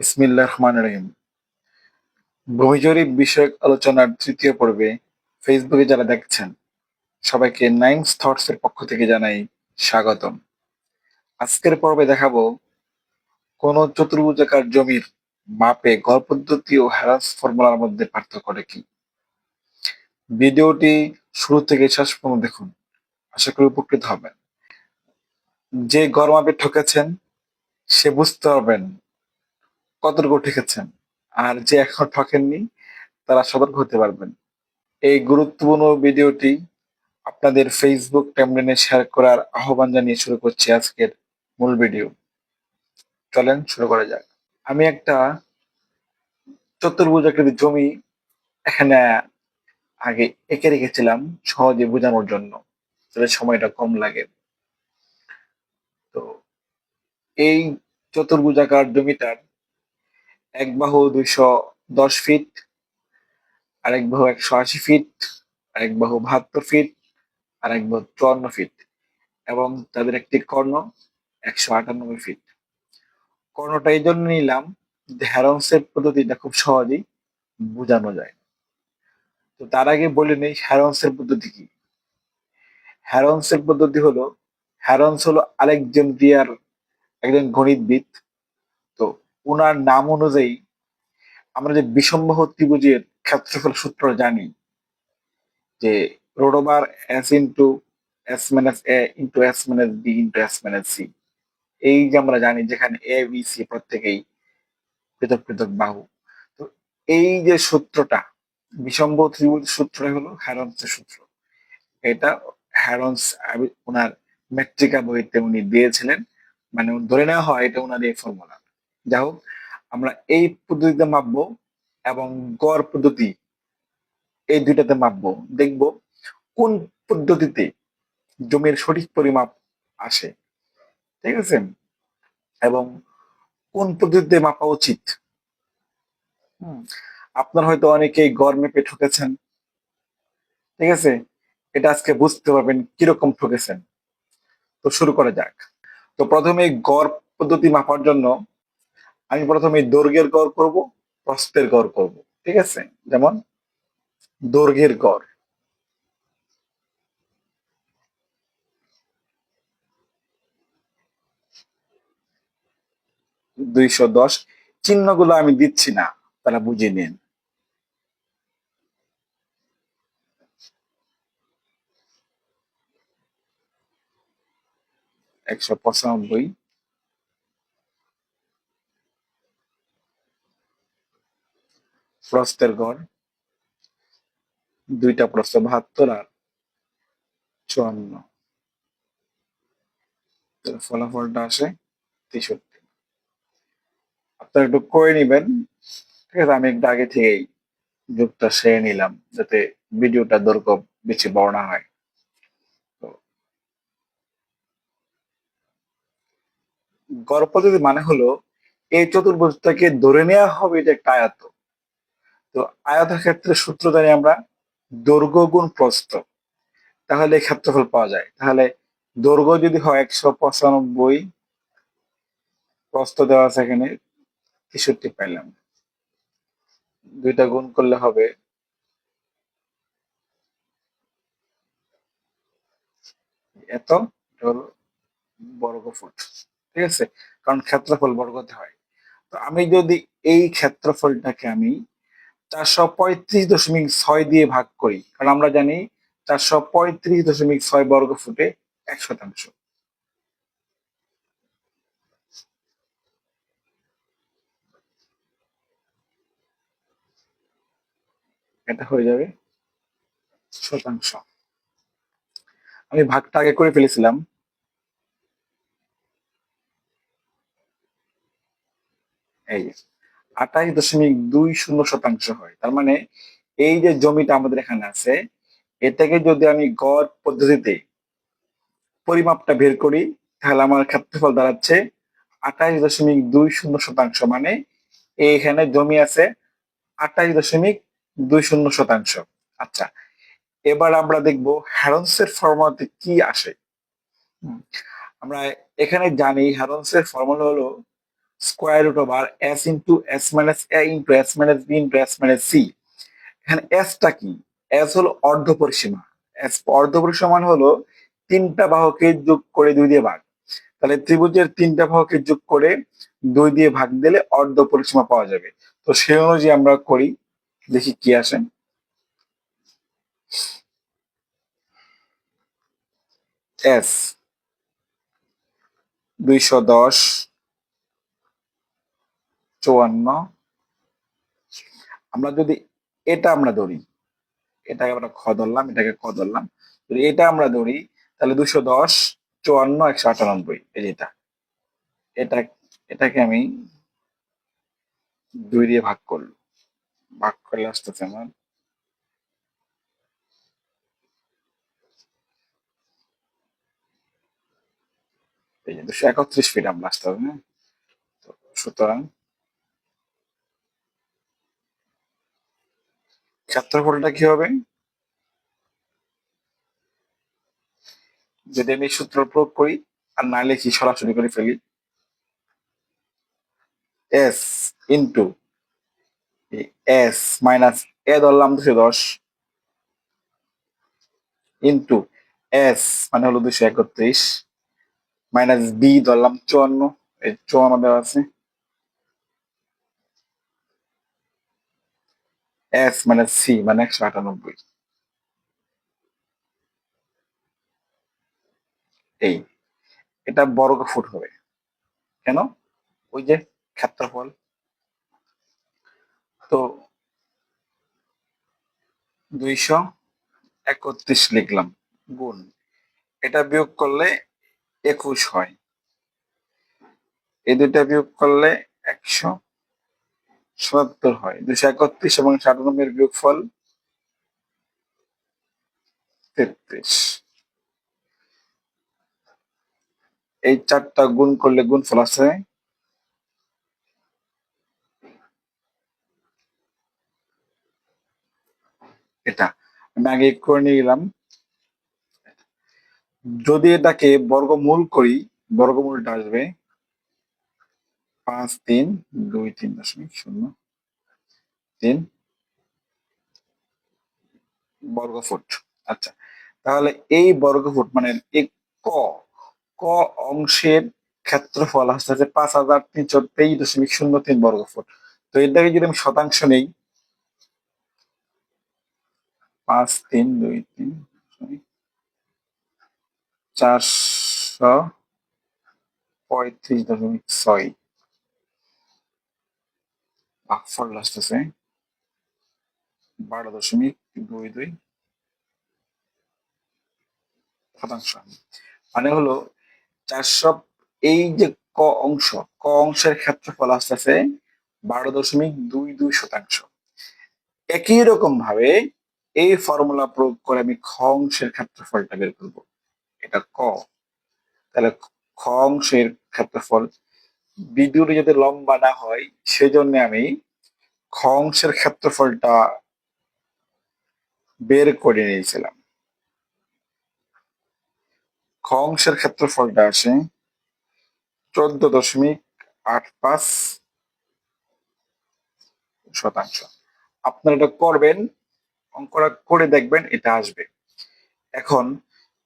বিসমিল্লাহ রহমান রহিম ভূমিজরিপ বিষয়ক আলোচনার তৃতীয় পর্বে ফেসবুকে যারা দেখছেন, সবাইকে নাইমস থটস এর পক্ষ থেকে জানাই স্বাগতম। আজকের পর্বে দেখাবো কোন চতুর্ভুজাকার জমির মাপে গড় পদ্ধতি ও হ্যারাস ফর্মুলার মধ্যে পার্থক্যটা কি? ভিডিওটি শুরু থেকে শেষ পর্যন্ত দেখুন, আশা করি উপকৃত হবেন। যে গড় মাপে ঠকেছেন, সে বুঝতে পারবেন কতটুকু ঠেকেছেন আর যে এখন ঠকেননি তারা সতর্ক হতে পারবেন। এই গুরুত্বপূর্ণ ভিডিওটি আপনাদের ফেসবুক টাইমলাইনে শেয়ার করার আহ্বান জানিয়ে শুরু করছি আজকের মূল ভিডিও চলেন শুরু করা যাক। আমি একটা চতুর্ভুজ আকৃতির জমি এখানে আগে এঁকে রেখেছিলাম সহজে বোঝানোর জন্য। যাতে সময়টা কম লাগে। তো এই চতুর্ভুজাকার জমিটার এক বাহু দুইশো দশ ফিট আরেক বাহু একশো আশি ফিট আরেক বাহু বাহাত্তর ফিট আর এক বাহু চুয়ান্ন ফিট এবং তাদের একটি কর্ণ একশো আটানব্বই ফিট কর্ণটা এই জন্য নিলাম যে হ্যারন্সের পদ্ধতিটা খুব সহজেই বোঝানো যায়। তো তার আগে বলে নেই হ্যারন্সের পদ্ধতি কি? হ্যারন্সের পদ্ধতি হলো হ্যারন্স হলো আলেকজান্দ্রিয়ার একজন গণিতবিদ ওনার নাম অনুযায়ী আমরা যে বিষমবাহু ত্রিভুজের ক্ষেত্রফল সূত্র জানি, যে root over s into s minus a into s minus b into s minus c এই যে আমরা জানি যেখানে এ বি সি প্রত্যেকেই পৃথক পৃথক বাহু। তো এই যে সূত্রটা বিষমবাহু ত্রিভুজ সূত্রটা হলো হ্যারন্সের সূত্র। এটা হ্যারন্স ওনার মেট্রিকা বইতে উনি দিয়েছিলেন। মানে ধরে নেওয়া হয় এটা ওনার এই ফর্মুলা যাই হোক আমরা এই পদ্ধতিতে মাপবো এবং গড় পদ্ধতি এই দুইটাতে মাপবো। দেখব কোন পদ্ধতিতে জমির সঠিক পরিমাপ আসে। ঠিক আছে? এবং কোন পদ্ধতিতে মাপা উচিত? আপনার হয়তো অনেকেই গড় মেপে ঠকেছেন। ঠিক আছে? এটা আজকে বুঝতে পারবেন কীরকম ঠকেছেন। তো শুরু করা যাক। তো প্রথমে গড় পদ্ধতি মাপার জন্য আমি প্রথমে দৈর্ঘ্যের গড় করব প্রস্থের গড় করব, ঠিক আছে? যেমন দৈর্ঘ্যের গড়। দুইশো দশ, চিহ্নগুলো আমি দিচ্ছি না, তারা বুঝে নিন। একশো পঁচানব্বই প্রস্থের গড় দুইটা প্রস্থ বাহাত্তর আর চুয়ান্ন। ফলাফলটা আসে তেষট্টি। আপনারা একটু করে নিবেন, ঠিক আছে? আমি একটু আগে থেকেই যুগটা সেরে নিলাম, যাতে ভিডিওটা দৈর্ঘ্য বেশি বড় না হয়। গড় পদ্ধতি মানে হলো, এই চতুর্ভুজটাকে ধরে নেওয়া হবে এটা একটা আয়ত। তো আয়তের ক্ষেত্রে সূত্র জানি আমরা দৈর্ঘ্য গুণ প্রস্থ। তাহলে ক্ষেত্রফল পাওয়া যায়। তাহলে দৈর্ঘ্য যদি হয় একশো পঁচানব্বই, প্রস্থ দেওয়া আছে এখানে তেষট্টি পাইলাম। দুইটা গুণ করলে হবে এত, এটা হলো বর্গ ফুট ঠিক আছে? কারণ ক্ষেত্রফল বর্গতে হয়। তো আমি যদি এই ক্ষেত্রফলটাকে আমি চারশো পঁয়ত্রিশ দশমিক ছয় দিয়ে ভাগ করি। কারণ আমরা জানি চারশো পঁয়ত্রিশ দশমিক ছয় বর্গ ফুটে এক শতাংশ। এটা হয়ে যাবে শতাংশ। আমি ভাগটা আগে করে ফেলেছিলাম। এই আঠাশ দশমিক দুই শূন্য শতাংশ হয়। তার মানে এই যে জমিটা আমাদের এখানে আছে, এটাকে যদি আমি গড় পদ্ধতিতে পরিমাপটা বের করি, তাহলে আমার ক্ষেত্রফল দাঁড়াচ্ছে আঠাশ দশমিক দুই শূন্য শতাংশ। মানে এইখানে জমি আছে আঠাশ দশমিক দুই শূন্য শতাংশ। আচ্ছা এবার আমরা দেখব হ্যারন্সের ফর্মুলাতে কি আসে। আমরা এখানে জানি হ্যারন্সের ফর্মুলা হলো square root over s into s minus a into s minus b into s minus c এখানে এসটা কি? এস হলো অর্ধ পরিসীমা। এস অর্ধ পরিসীমা মানে হলো তিনটা বাহুকে যোগ করে দুই দিয়ে ভাগ। তাহলে ত্রিভুজের তিনটা বাহুকে যোগ করে দুই দিয়ে ভাগ দিলে অর্ধ পরিসীমা পাওয়া যাবে। তো সেই অনুযায়ী আমরা করি। দেখি কি আসে। এস দুইশো দশ। চুয়ান্ন। আমরা যদি এটা আমরা ধরি, এটাকে আমরা খ ধরলাম, এটাকে ক ধরলাম। যদি এটা আমরা ধরি, তাহলে দুশো দশ, চুয়ান্ন, একশো আটানব্বই, এই যে এটা। এটা, এটাকে আমি দুই দিয়ে ভাগ করল ভাগ করলে আসতেছে আমার দুশো একত্রিশ ফিট আমরা আসতে হবে হ্যাঁ? সুতরাং ক্ষেত্রফলটা কি হবে? যদি আমি সূত্র প্রয়োগ করি আর না লিখি, সরাসরি করে ফেলি। S into s minus a ধরলাম দুশো দশ। ইন্টু এস মানে হলো দুশো একত্রিশ। মাইনাস বি ধরলাম চুয়ান্ন। এই চুয়ান্ন দেওয়া আছে। এস মানে সি মানে একশো আটানব্বই এই এটা বর্গ ফুট হবে। কেন? ওই যে ক্ষেত্রফল। তো দুইশো একত্রিশ লিখলাম, গুণ। এটা বিয়োগ করলে একুশ হয়। এই দুইটা বিয়োগ করলে একশো সাতাত্তর হয়। দুশো একত্রিশ এবং সাতানব্বই বিয়োগ ফল তেত্রিশ। এই চারটা গুণ করলে গুণ ফল আছে এটা। আমি আগে করে নিয়ে গেলাম। যদি এটাকে বর্গমূল করি, বর্গমূলটা আসবে পাঁচ, তিন, দুই, তিন দশমিক শূন্য। তিন। বর্গফুট। আচ্ছা তাহলে এই বর্গফুট মানে ক ক অংশের ক্ষেত্রফল আসতে পাঁচ হাজার তিনশো তেইশ দশমিক শূন্য তিন বর্গফুট। তো এটাকে যদি আমি শতাংশ নেই, পাঁচ, তিন, দুই, তিন চারশো পঁয়ত্রিশ দশমিক ছয়। ভাগফল আসতেছে বারো দশমিক দুই দুই। শতাংশ। মানে হলো, চারশো এই যে ক অংশ, ক অংশের ক্ষেত্রফল আসতেছে বারো দশমিক দুই দুই শতাংশ। একই রকম ভাবে এই ফর্মুলা প্রয়োগ করে আমি খ অংশের ক্ষেত্রফলটা বের করব। এটা ক। তাহলে খ অংশের ক্ষেত্রফল বিদুর যাতে লম্বা না হয় সেই জন্য আমি খ অংশের ক্ষেত্রফলটা বের করে নিয়েছিলাম। খ অংশের ক্ষেত্রফলটা আসে চোদ্দ দশমিক আট পাঁচ শতাংশ। আপনারা এটা করবেন, অঙ্কটা করে দেখবেন, এটা আসবে। এখন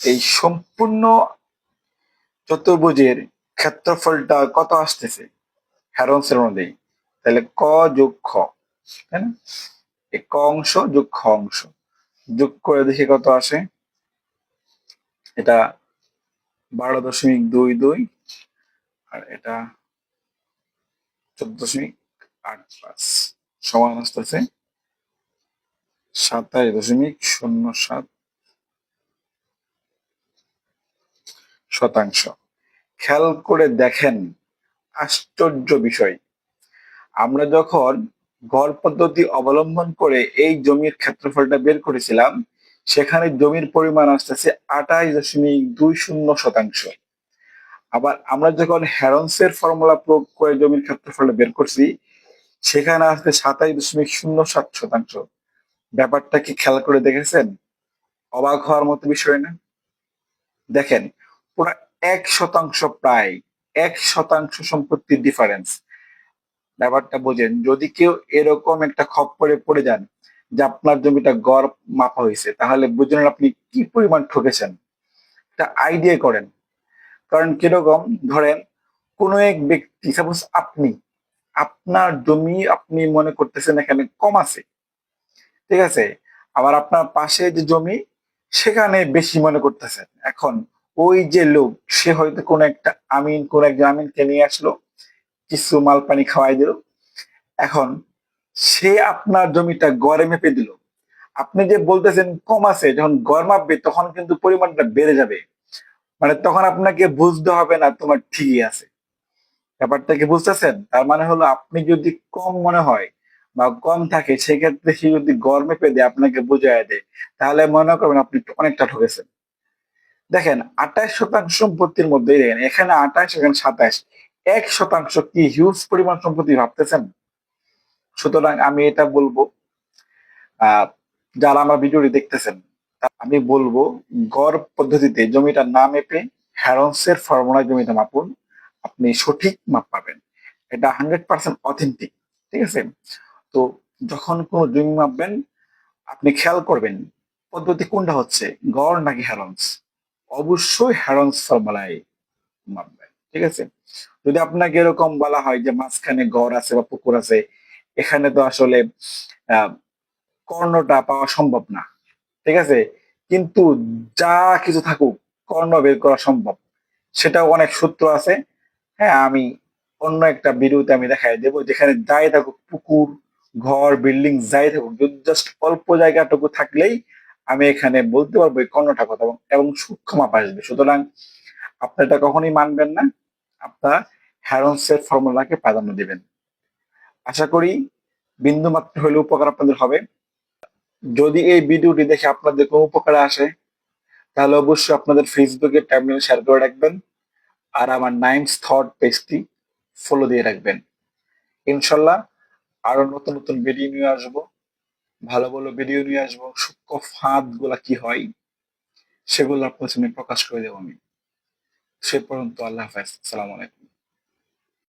এই সম্পূর্ণ চতুর্ভুজের ক্ষেত্রফলটা কত আসতেছে? হ্যারন্সের মধ্যেই তাহলে ক যোগ খ, তাই না? ক অংশ যোগ খ অংশ। যোগ করে দেখি কত আসে। এটা বারো দশমিক দুই দুই আর এটা চোদ্দ দশমিক আট পাঁচ সমান আসতেছে সাতাশ দশমিক শূন্য সাত শতাংশ। খেয়াল করে দেখেন। আশ্চর্য বিষয়। আমরা যখন গড় পদ্ধতি অবলম্বন করে এই জমির ক্ষেত্রফলটা বের করেছিলাম, সেখানে জমির পরিমাণ আসতেছে আঠাশ দশমিক দুই শূন্য শতাংশ। আবার আমরা যখন হ্যারন্সের ফর্মুলা প্রয়োগ করে জমির ক্ষেত্রফলটা বের করছি, সেখানে আসতে সাতাশ দশমিক শূন্য সাত শতাংশ। ব্যাপারটা কি খেয়াল করে দেখেছেন? অবাক হওয়ার মতো বিষয় না? দেখেন, পুরো এক শতাংশ প্রায়, এক শতাংশ সম্পত্তির ডিফারেন্স ব্যাপারটা বোঝেন, যদি কেউ এরকম একটা খপ্পরে পড়ে যান, যে আপনার জমিটা গড় মাপা হয়েছে, তাহলে বুঝলেন আপনি কি পরিমাণ ঠকেছেন। একটা আইডিয়া করেন। কারণ কীরকম? ধরেন, কোনো এক ব্যক্তি সাপোজ আপনি, আপনার জমি আপনি মনে করতেছেন এখানে কম আছে, ঠিক আছে? আবার আপনার পাশে যে জমি, সেখানে বেশি মনে করতেছেন। এখন ওই যে লোক, সে হয়তো কোনো একটা আমিন, কোন একজন আমিনকে নিয়ে আসলো, কিছু মাল পানি খাওয়াই দিল। এখন সে আপনার জমিটা গড়ে মেপে দিল। আপনি যে বলতেছেন কম আছে, যখন গড় মাপবে তখন কিন্তু পরিমাণটা বেড়ে যাবে। মানে তখন আপনাকে বুঝতে হবে না তোমার ঠিকই আছে। ব্যাপারটা কি বুঝতেছেন? তার মানে হলো আপনি যদি কম মনে হয় বা কম থাকে, সেক্ষেত্রে সে যদি গড় মেপে দেয়, আপনাকে বুঝাই দেয়, তাহলে মনে করবেন আপনি অনেকটা ঠকেছেন। দেখেন, আঠাশ শতাংশ সম্পত্তির মধ্যে দেখেন, এখানে আঠাশ, এখানে সাতাশ। এক শতাংশ কি হিউজ পরিমাণ সম্পত্তি ভাবতেছেন? সুতরাং আমি এটা বলব যারা আমার ভিডিওটি দেখতেছেন, আমি বলব, গড় পদ্ধতিতে জমিটা না মেপে হ্যারন্সের ফর্মুলায় জমিটা মাপুন, আপনি সঠিক মাপ পাবেন। এটা হান্ড্রেড পার্সেন্ট অথেন্টিক ঠিক আছে? তো যখন কোনো জমি মাপবেন, আপনি খেয়াল করবেন, পদ্ধতি কোনটা হচ্ছে, গড় নাকি হ্যারন্স অবশ্যই হ্যারন্স ফর্মুলায় মাপবেন, ঠিক আছে? যদি আপনাকে এরকম বলা হয় যে মাঝখানে গড় আছে বা পুকুর আছে, এখানে তো আসলে কর্ণটা পাওয়া সম্ভব না, ঠিক আছে? কিন্তু যা কিছু থাকুক, কর্ণ বের করা সম্ভব। সেটাও অনেক সূত্র আছে। হ্যাঁ আমি অন্য একটা ভিডিওতে আমি দেখাই দেবো, যেখানে যাই থাকুক পুকুর, ঘর, বিল্ডিং, যাই থাকুক জাস্ট অল্প জায়গাটুকু থাকলেই আমি এখানে বলতে পারব এই কর্ণটা কথা এবং- সূক্ষ্ম মাপ আসবে। সুতরাং আপনি এটা কখনোই মানবেন না। আপনার হ্যারন্সের ফর্মুলাকে প্রাধান্য দিবেন। আশা করি বিন্দু মাত্র হলে উপকার আপনাদের হবে। যদি এই ভিডিওটি দেখে আপনাদের কোনো উপকারে আসে, তাহলে অবশ্যই আপনাদের ফেসবুকে টাইমলাইন শেয়ার করে রাখবেন আর আমার নাইমস থট পেজটি ফলো দিয়ে রাখবেন। ইনশাল্লাহ আরও নতুন নতুন ভিডিও নিয়ে আসব। ভালো ভালো ভিডিও নিয়ে আসব, সূক্ষ্ম ফাঁদগুলা কি হয়, সেগুলো আপনার সামনে প্রকাশ করে দেবো আমি। সে পর্যন্ত আল্লাহ হাফেজ, আসসালামু আলাইকুম।